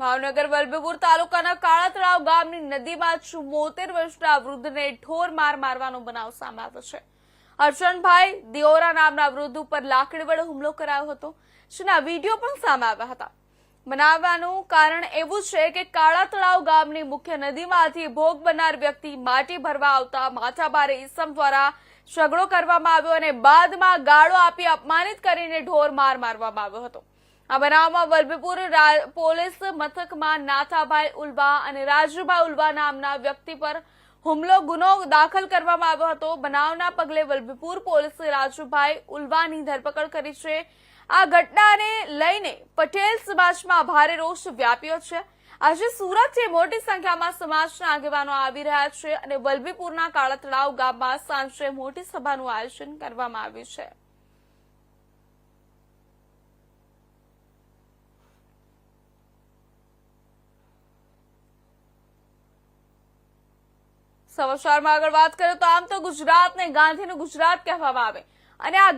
ભાવનગર વલભીપુર તાલુકાના કાળાતળાવ ગામની નદીમાં ચુમ્મોતેર વર્ષના વૃદ્ધને ઢોર માર મારવાનો બનાવ સામે આવ્યો છે. અર્ચનભાઈ દિયોરા નામના વૃદ્ધ ઉપર લાકડી વડે હુમલો કરાયો હતો. જેના વીડિયો પણ સામે આવ્યા હતા. બનાવવાનું કારણ એવું છે કે કાળાતળાવ ગામની મુખ્ય નદીમાંથી ભોગ બનનાર વ્યક્તિ માટી ભરવા આવતા માથાભારે ઈસમ દ્વારા ઝઘડો કરવામાં આવ્યો અને બાદમાં ગાળો આપી અપમાનિત કરીને ઢોર માર મારવામાં આવ્યો હતો. આ બનાવમાં વલ્ભીપુર રા- પોલીસ મથકમાં નાથાભાઈ ઉલવા અને રાજુભાઈ ઉલવા નામના વ્યક્તિ પર હુમલો, ગુનો દાખલ કરવામાં આવ્યો હતો. બનાવના પગલે વલભીપુર પોલીસે રાજુભાઈ ઉલવાની ધરપકડ કરી છે. આ ઘટનાને લઈને પટેલ સમાજમાં ભારે રોષ વ્યાપ્યો છે. આજે સુરતથી મોટી સંખ્યામાં સમાજના આગેવાનો આવી રહ્યા છે અને વલભીપુરના કાળા તળાવ ગામમાં સાંજે મોટી સભાનું આયોજન કરવામાં આવ્યું છે. સમાચારમાં આગળ વાત કરીએ તો આમ તો ગુજરાતને ગાંધીનું ગુજરાત કહેવામાં આવે. અને આ